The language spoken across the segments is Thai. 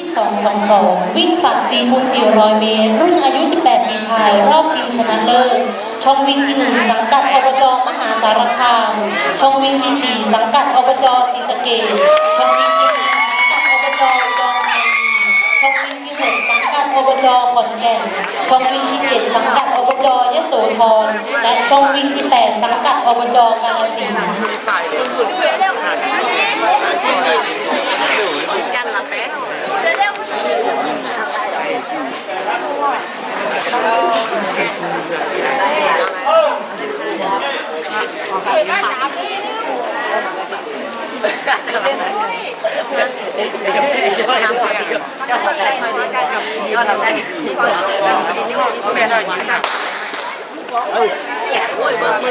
ที่ 222 วิ่งผลัด4คูณ400 เมตร รุ่นอายุ 18 ปีชาย รอบชิงชนะเลิศ ช่องวิ่งที่ 1 สังกัดอบจมหาสารคาม ช่องวิ่งที่ 4 สังกัดอบจศรีสะเกษช่องวิ่งที่ 5 สังกัดอบจอุดรธานีช่องวิ่งที่ 6 สังกัดอบจขอนแก่น ช่องวิ่งที่ 7 สังกัดอบจยโสธร และช่องวิ่งที่ 8 สังกัดอบจกาฬสินธุ์ กันละแป๊ะ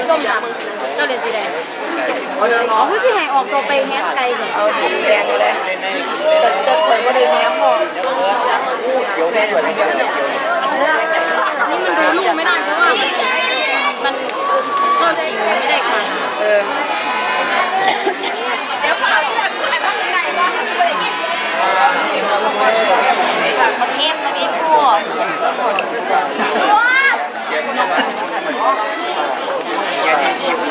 ส้มดำเจ้าเรียนสีแดงอ๋อพี่ให้ออกตัวไปแฮกไกลเหรอเอาสีแดงเลยจะจะถอยก็ได้แฮกพอนี่มันดูลูกไม่ได้เพราะว่ามันก็ชิงไม่ได้ค่ะเออ มาเก็บมาเก็บพวก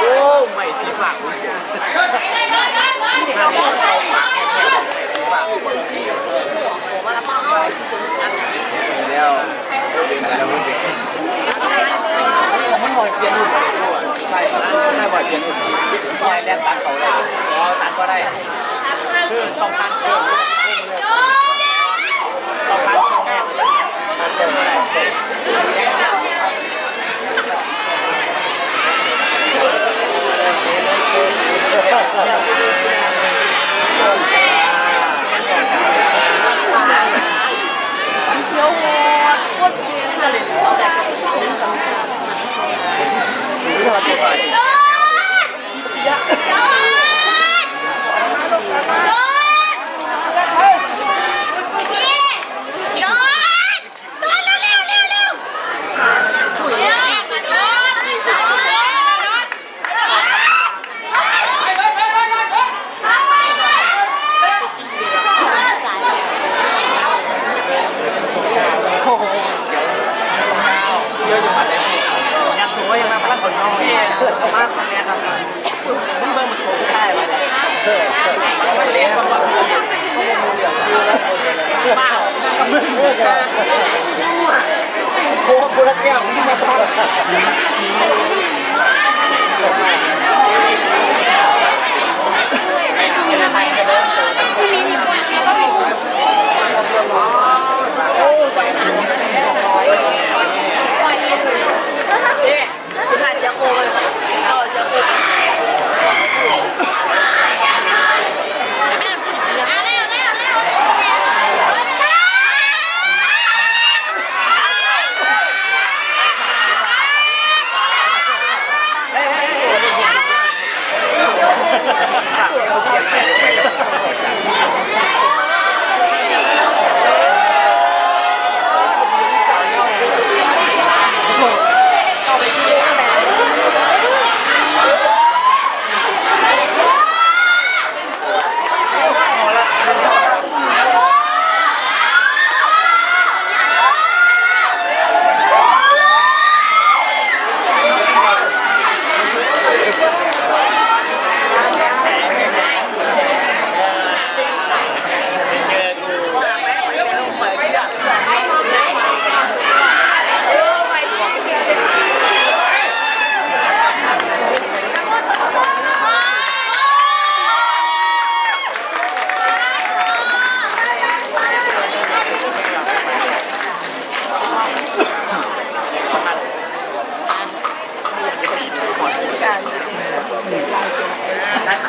โอ้ไม่สีฝากรู้สึกแล้วมันหอยเปลี่ยนหุ่นใช่ใช่บ่อยเปลี่ยนหุ่นใช่ แลกตัดเขาเลยอ๋อตัดก็ได้คือต้องพันเพิ่มต้องพันเพิ่มแม่พันเพิ่มได้ เขียวโหดโคตรเพี้ยนเลยเอาแต่กับชิ้นสำคัญ สีเท่าตัวไป เยอะอยู่มาเลยอยากสวยยังมาพลังคนน้องพี่มากคนนี้ครับมันเบิ่มมันโตได้ไปเลยมันเลี้ยงมันแบบเขาบอกมือเหลืองบ้า มึงโคบุรแก้วมึงมาทำ Eu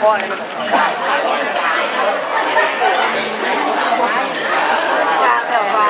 จะแบบว่า